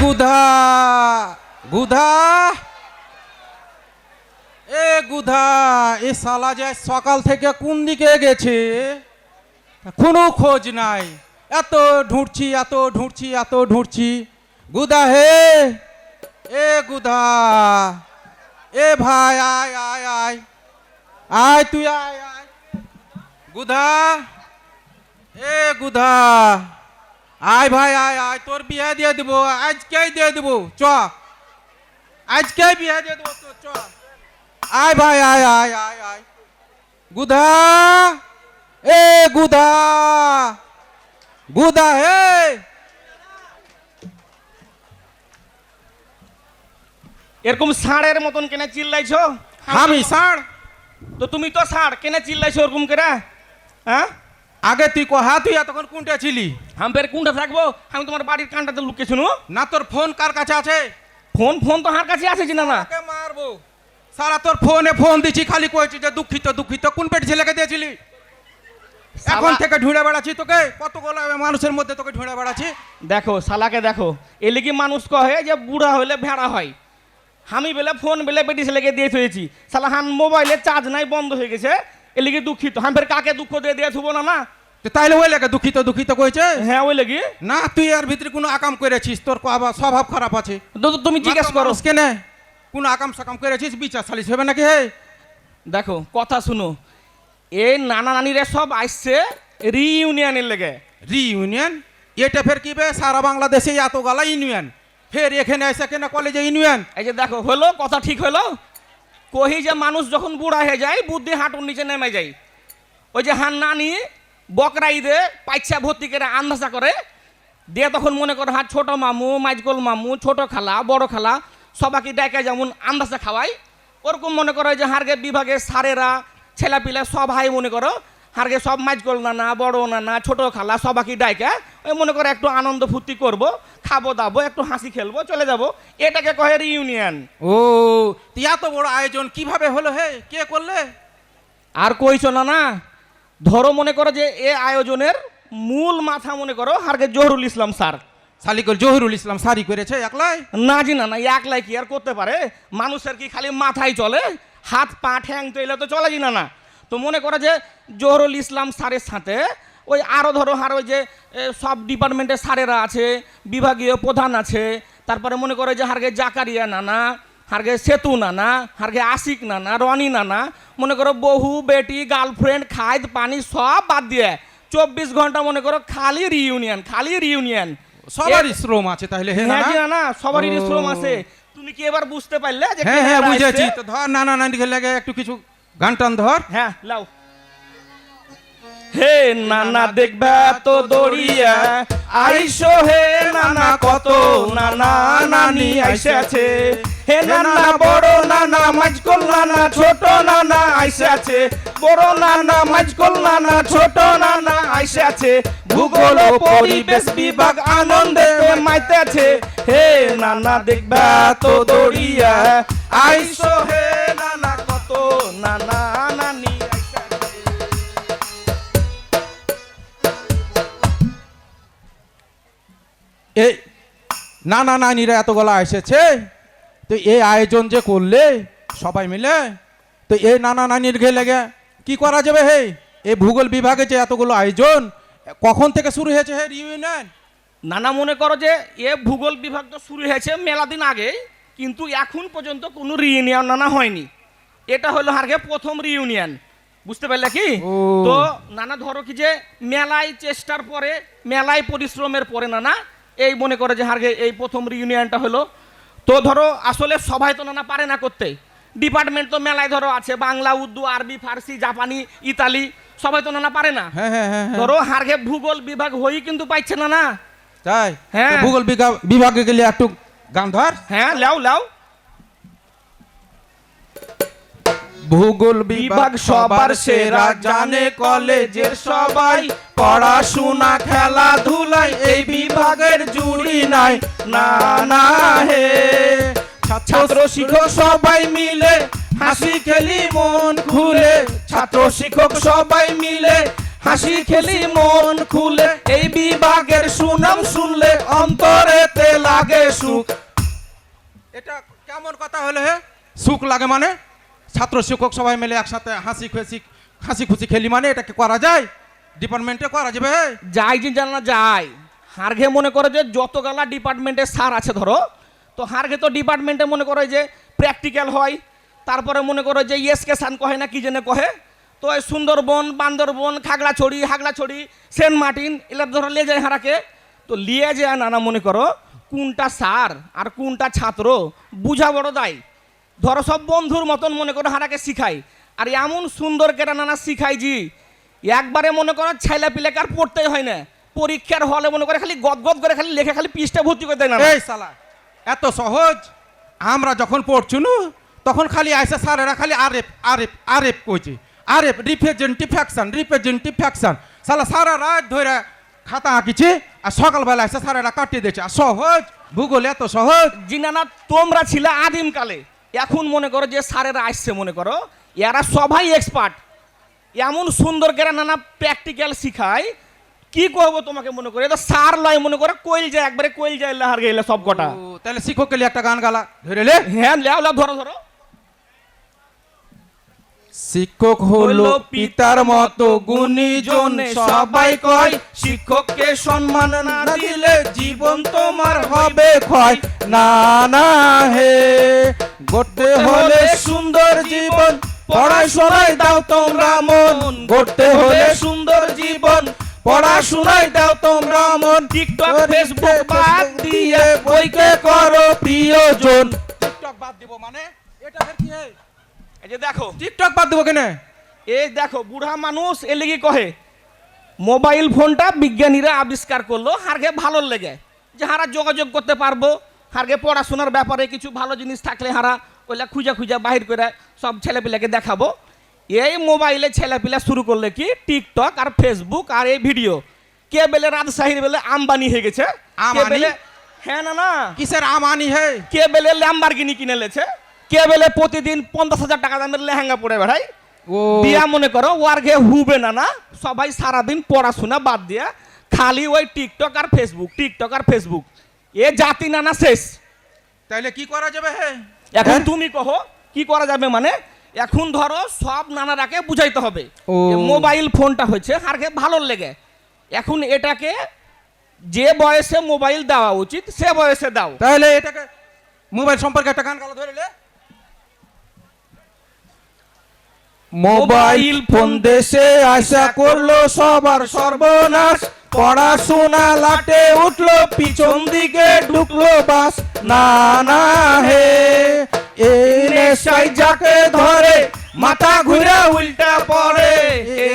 গুধা গুধা। এ গুধা, এ সালা যে সকাল থেকে কোন দিকে গেছে? কোনো খোঁজ নাই। এত ঢুঁড়ছি এত ঢুঁড়ছি এত ঢুঁড়ছি। গুদা হে, এ গুধা। এ ভাই, আয় আয় আয়। আয় তুই, আয় আয়। গুধা, এ গুধা। আয় ভাই আয় আয় তোর বিয়ে দিয়ে দিব আজকেই দিয়ে দিব চ। আজকেই বিয়ে দিয়ে দেবো তোর চ। আয় ভাই আয় আয় আয় আয়। গুধা এ গুধা গুধা হে। এরকম ষাঁড়ের মতন কেনে চিল্লাইছো? আমি সার তো তুমি তো ষাঁড় কেনে চিল্লাইছো ওরকম করে হ্যাঁ? আগে তুই কহা তুই এতক্ষণ কোনটা ছিলি? আমি বের কোনটা থাকব? আমি তোমার বাড়ির কানটাতে লুকে শুনো। না তোর ফোন কার কাছে আছে? ফোন ফোন তো হার কাছে আছে না না। কাকে মারবো? সারা তোর ফোনে ফোন দিছি খালি কইছি যে দুঃখিত দুঃখিত। কোন পেট ছেলেকে দিয়েছিলি? এখন থেকে ঢুঁড়ে বেড়াচ্ছি তোকে। কত মানুষের মধ্যে তোকে ঢুঁড়ে বেড়াচ্ছি। দেখো শালাকে দেখো। এলে কি মানুষ কহে যে বুড়া হইলে ভেড়া হয়। আমি বেলে ফোন বেলে বেটি ছেলেকে দিয়ে থুয়েছি। শালা হান মোবাইলে চার্জ নাই বন্ধ হয়ে গেছে। এলে কি দুঃখিত। আমি ফের কাকে দুঃখ দিয়ে দিয়ে থুবো না না? তাইলে ওই লাগে দুঃখিত দুঃখিত কইছে? হ্যাঁ ওই লেগে। না তুই আর ভিতরে কোনো আকাম করেছিস তোর কো আবার স্বভাব খারাপ আছে। তুমি জিজ্ঞেস করো। কেনে? কোন আকাম সাকাম করেছিস? বিচার সালিশ হবে নাকি হে দেখো কথা শুনো। এই নানা নানিরা সব আসছে রিইউনিয়নের লেগে। রিইউনিয়ন এটা ফের কি বে? সারা বাংলাদেশে এত গালা ইউনিয়ন ফের এখানে এসে কেন কলেজে ইউনিয়ন এই যে দেখো হলো কথা ঠিক হলো? কহি যে মানুষ যখন বুড়া হয়ে যায় বুদ্ধি হাঁটুর নিচে নেমে যায়। ওই যে হান নানি বকরা ঈদে পাইছা ভর্তি করে আন্দাজা করে। দিয়ে তখন মনে করে হ্যাঁ ছোট মামু মাইজকল মামু ছোট খালা বড় খালা সবাইকে ডেকে যেমন আন্দাজা খাওয়াই। ওরকম মনে করো যে হারগে বিভাগে সারেরা ছেলেপিলে সব হাই মনে করো হারগে সব মাইজকল নানা বড় নানা ছোট খালা সবাইকে ডাইকা ওই মনে করো একটু আনন্দ ফুর্তি করব খাব দাবো একটু হাসি খেলব চলে যাব। এটাকে কহে রিউনিয়ন ও তুই এত বড় আয়োজন কীভাবে হলো হে? কে করলে? আর কইছো না না ধরো মনে করো যে এ আয়োজনের মূল মাথা মনে করো হারকে জহরুল ইসলাম স্যার। সালিকল জহিরুল ইসলাম সারি করেছে একলাই? না জি না না একলাই কি আর করতে পারে? মানুষের কি খালি মাথায় চলে? হাত পা ঠ্যাং তো এলে তো চলে জি না না। তো মনে করো যে জহরুল ইসলাম স্যারের সাথে ওই আরও ধরো আর ওই যে সব ডিপার্টমেন্টের স্যারেরা আছে বিভাগীয় প্রধান আছে তারপরে মনে করো যে হারগে জাকারিয়া নানা হারগে সেতু নানা হারগে আশিক নানা রনি নানা মনে করো বহু বেটি গার্লফ্রেন্ড খাইদ পানি সব বাদ দিয়ে চব্বিশ ঘণ্টা মনে করো খালি রিইউনিয়ন খালি রিইউনিয়ন সবারই শ্রম আছে তাহলে হ্যাঁ না সবারই শ্রম আছে। তুমি কি এবার বুঝতে পারলে যে হ্যাঁ হ্যাঁ বুঝেছি। তো ধর না না না লেগে একটু কিছু গান টান ধর। হ্যাঁ লাও। হে নানা দেখবা তো দড়িয়া। আইসো হে নানা কত নানা। নানি আইসে আছে। হে নানা, বড় নানা মাঝকল নানা, ছোট নানা আইসে আছে। বড় নানা মাঝকল নানা, ছোট নানা আইসে আছে। ভূগোল পরিবেশ বিভাগ আনন্দে মাইতে আছে। হে নানা, দেখবা তো দড়িয়া। আইসো হে নানা, কত নানা নানি এই না না নানিরা এত গলা এসেছে। তো এই আয়োজন যে করলে সবাই মিলে তো এই নানা নানির ঘে লেগে কি করা যাবে হে? এই ভূগোল বিভাগে যে এতগুলো আয়োজন কখন থেকে শুরু হয়েছে হে ইউনিয়ন নানা মনে করো যে এ ভূগোল বিভাগ তো শুরু হয়েছে মেলা দিন আগে কিন্তু এখন পর্যন্ত কোনো রিইউনিয়ন নানা হয়নি। এটা হলো হারগে প্রথম রিউনিয়ন বুঝতে পারলে কি? তো নানা ধরো কি যে মেলায় চেষ্টার পরে মেলায় পরিশ্রমের পরে নানা এই মনে করে যে হারগে এই প্রথম রিউনিয়নটা হলো। তো ধরো আসলে সবাই তো না পারে না করতে। ডিপার্টমেন্ট তো মেলায় ধরো আছে বাংলা উর্দু আরবি ফার্সি জাপানি ইতালি সবাই তো নানা পারে না। হ্যাঁ হ্যাঁ হ্যাঁ। ধরো হারগে ভূগোল বিভাগ হয়েই কিন্তু পাইছে না না তাই? হ্যাঁ। ভূগোল বিভাগ বিভাগে গেলে একটু গান ধর। হ্যাঁ লাও লাও। ভূগোল বিভাগ সবার সেরা, জানে কলেজের সবাই। পড়াশোনা খেলাধুলায় এই বিভাগের জুড়ি নাই। না না, হে। ছাত্র শিক্ষক সবাই মিলে হাসি খেলি মন খুলে। ছাত্র শিক্ষক সবাই মিলে হাসি খেলি মন খুলে। এই বিভাগের সুনাম শুনলে অন্তরেতে লাগে সুখ। এটা কেমন কথা হলো হে? সুখ লাগে মানে? ছাত্র শিক্ষক সবাই মিলে একসাথে হাসি খুশি হাসি খুশি খেলি মানে এটাকে করা যায়? ডিপার্টমেন্টে করা যাবে? যাই যে জানা যায় হারঘে মনে করে যে যতগুলা ডিপার্টমেন্টে স্যার আছে ধরো, তো হারঘে তো ডিপার্টমেন্টে মনে করে যে প্র্যাকটিক্যাল হয়, তারপরে মনে করো যে ইয়েসকে সান কহে না কি জেনে কহে, তো এই সুন্দরবন, বান্দরবন, খাগড়াছড়ি, হাগড়াছড়ি, সেন্ট মার্টিন এলা ধরো লিয়ে যায় হারাকে, তো লিয়ে যায় নানা মনে করো, কোনটা স্যার আর কোনটা ছাত্র, বুঝা বড় দায়। ধরো সব বন্ধুর মতন মনে করো হারাকে শিখাই। আর এমন সুন্দর কেটা নানা শিখাই জি একবারে মনে করো ছেলে পিলেকে আর পড়তেই হয় না। পরীক্ষার হলে মনে করে খালি গদগদ করে খালি লেখে খালি পিসটা ভর্তি করে দেয় না এই সালা এত সহজ? আমরা যখন পড়ছু পড়ছুনু তখন খালি আইসা স্যারেরা খালি আরেফ আরেফ আরেফ কইছে। Aref representative faction representative faction সালা সারা রাত ধরে খাতা আঁকিছে আর সকালবেলা এসে স্যারেরা কাটিয়ে দিয়েছে। আর সহজ? ভূগোল এত সহজ? জিনানা তোমরা ছিলে আদিম কালে এখন মনে করো যে স্যারেরা আসছে মনে করো। এরা সবাই এক্সপার্ট এমন সুন্দর করে নানা প্র্যাকটিক্যাল শিখায়। কি করব তোমাকে মনে করে? এটা সার লয় মনে করে কোয়েল যায় একবারে কোয়েল যায় লাহার গেলে সব কটা। তাহলে শিক্ষক লিয়ে একটা গান গালা। ধরে লে হ্যাঁ লেও লেও ধরো ধরো। শিক্ষক হলো পিতার মতো গুণীজন। সবাই কয় শিক্ষককে সম্মান না দিলে জীবন তোমার হবে ক্ষয়। না না হে। গড়তে হলে সুন্দর জীবন পড়াশোনায় দাও তোমরা মন। গড়তে হলে সুন্দর জীবন পড়াশোনায় দাও তোমরা মন। টিকটক, ফেসবুক বাদ দিয়ে বইকে করো প্রিয়জন। টিকটক বাদ দিব মানে? এটা কি এই যে দেখো। টিকটক বাদ দেবো কেন? এই দেখো বুড়া মানুষ এ লেগে কহে? মোবাইল ফোনটা বিজ্ঞানীরা আবিষ্কার করল হারগে ভালো লেগে। যে হারা যোগাযোগ করতে পারব হারগে পড়াশোনার ব্যাপারে কিছু ভালো জিনিস থাকলে হারা ওইলা খুঁজা খুঁজা বাহির করে সব ছেলেপিলাকে দেখাবো। এই মোবাইলে ছেলেপিলা শুরু করলে কি? টিকটক আর ফেসবুক আর এই ভিডিও। কে বেলে রাজশাহীর বেলে আম্বানি হয়ে গেছে। হ্যাঁ না না। কিসের আমানি হে? কে বেলে ল্যাম্বারগিনি কিনে লেছে। কে বেলে প্রতিদিন পঞ্চাশ হাজার টাকা দামের লেহেঙ্গা পরে বেড়াই ও। দিয়া মনে করো ওয়ার্গে হুবে না না। সবাই সারাদিন পড়াশোনা বাদ দিয়ে খালি ওই টিকটক আর ফেসবুক টিকটক আর ফেসবুক। এ জাতি নানা শেষ। তাইলে কি করা যাবে হে? এখন হ্যাঁ? তুমি কহো কি করা যাবে মানে এখন ধরো সব নানারাকে বুঝাইতে হবে। মোবাইল ফোনটা হচ্ছে হারকে ভালো লেগে। এখন এটাকে যে বয়সে মোবাইল দেওয়া উচিত সে বয়সে দাও। তাহলে এটাকে মোবাইল সম্পর্কে একটা গান গালা ধরে মোবাইল ফোন দেশে আশা করল সবার সর্বনাশ। পড়াশোনা লাটে উঠল, পিছন দিকে ঢুকলো বাস। না না, হে এই নেশায় যাকে ধরে, মাথা ঘুরে উল্টা পড়ে।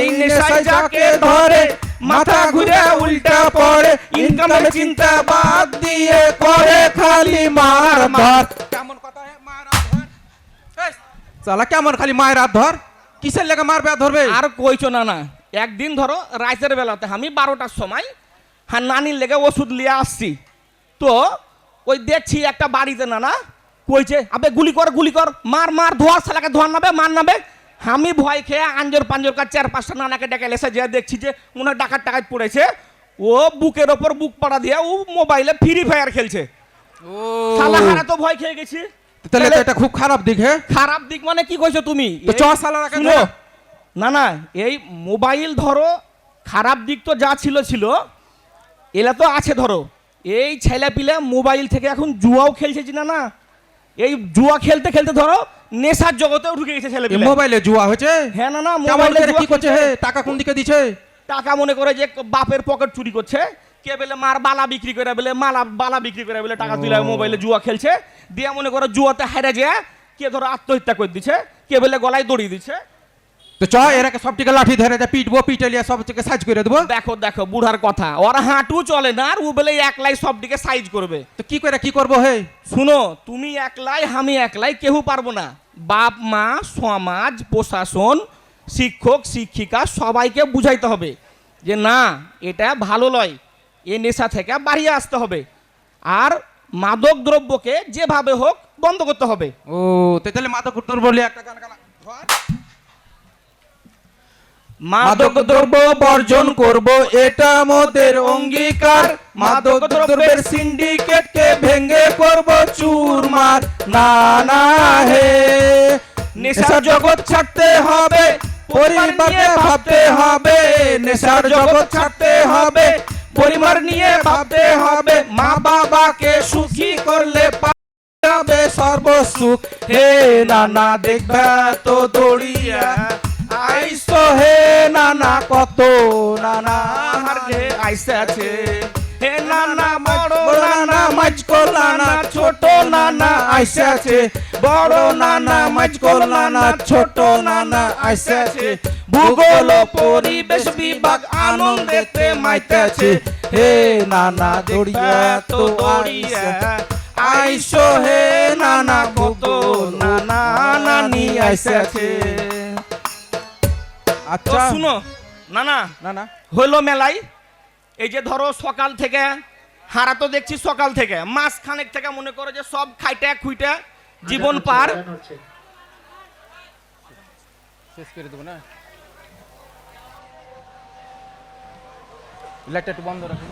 এই নেশায় যাকে ধরে, মাথা ঘুরে উল্টা পড়ে। ইনকামের চিন্তা বাদ দিয়ে করে খালি মার মার কেমন কথা হে, মার ধর। সালা কেমন খালি মায়ের ধর। কিসের লেগে মারবে ধরবে? আর কইছো না না। একদিন ধরো রাইতের বেলাতে আমি বারোটার সময় হ্যাঁ নানির লেগে ওষুধ নিয়ে আসছি। তো ওই দেখছি একটা বাড়িতে না না কইছে আবে গুলি কর গুলি কর মার মার ধোয়ার শালাকে ধোয়ার নাবে মার নাবে আমি ভয় খেয়ে আঞ্জর পাঞ্জর কাজ চার পাঁচটা নানাকে ডেকে এসে যে দেখছি যে ওনার ডাকাত টাকাত পড়েছে। ও বুকের ওপর বুক পাড়া দিয়ে ও মোবাইলে ফ্রি ফায়ার খেলছে। ও। শালা হারা তো ভয় খেয়ে গেছি। তাহলে এটা খুব খারাপ দিক হে খারাপ দিক মানে কি কইছো তুমি? চ। না না এই মোবাইল ধরো খারাপ দিক তো যা ছিল ছিল এলা তো আছে ধরো। এই ছেলে পিলে মোবাইল থেকে এখন জুয়াও খেলছে না না এই জুয়া খেলতে খেলতে ধরো নেশার জগতেও ঢুকে গেছে ছেলে মোবাইলে জুয়া হয়েছে? হ্যাঁ না না মোবাইলে কি করছে? হে টাকা কোন দিকে দিছে? টাকা মনে করে যে বাপের পকেট চুরি করছে। কে বলে মার বালা বিক্রি করে বলে মালা বালা বিক্রি করে বলে টাকা তুলে মোবাইলে জুয়া খেলছে। দিয়ে মনে করো জুয়াতে হেরে যায় কে ধরো আত্মহত্যা করে দিছে কে বলে গলায় দড়ি দিছে। তো চ এরাকে সব টিকে লাঠি ধরে দে পিটবো পিটেলিয়া সব থেকে সাইজ করে দেবো। দেখো দেখো বুড়ার কথা। ওর হাঁটু চলে না আর ও বলে একলাই সব দিকে সাইজ করবে। তো কি করে কি করব হে? শুনো তুমি একলাই আমি একলাই কেউ পারব না। বাপ মা সমাজ প্রশাসন শিক্ষক শিক্ষিকা সবাইকে বুঝাইতে হবে যে না এটা ভালো লয়। এ নেশা থেকে বাড়িয়ে আসতে হবে। আর মাদক দ্রব্যকে যেভাবে হোক বন্ধ করতে হবে। ও তাহলে মাদক বলে একটা গান ধর। মাদক দ্রব্য বর্জন করব, এটা মোদের অঙ্গীকার। মাদক দ্রব্যের সিন্ডিকেটকে ভেঙে করব চুরমার। না না, হে। নেশার জগৎ ছাড়তে হবে পরিবারকে ভাবতে হবে। নেশার জগৎ ছাড়তে হবে, পরিবার নিয়ে ভাবতে হবে। মা বাবাকে সুখী করলে পাবে সর্বসুখ। হে নানা দেখবে তো দড়িয়া। আইসো হে নানা, কত নানা হারগে আইসে আছে। হে নানা বড় নানা মাঝকো নানা, ছোট নানা আইসে আছে। বড় নানা মাঝকো নানা, ছোট নানা আইসে আছে। ভূগোল, পরিবেশ বিভাগ আনন্দেতে মাইতে আছে। হে নানা দড়িয়া তো দড়িয়া আইসো হে নানা, কত নানা নানি আইসে আছে। আচ্ছা। শুনো না না না না হইল মেলাই। এই যে ধরো সকাল থেকে হারা তো দেখছি সকাল থেকে মাস খানেক থেকে মনে করো যে সব খাইটা খুইটা জীবন পার। শেষ করে দেবো না? লাইটটা একটু বন্ধ রাখুন।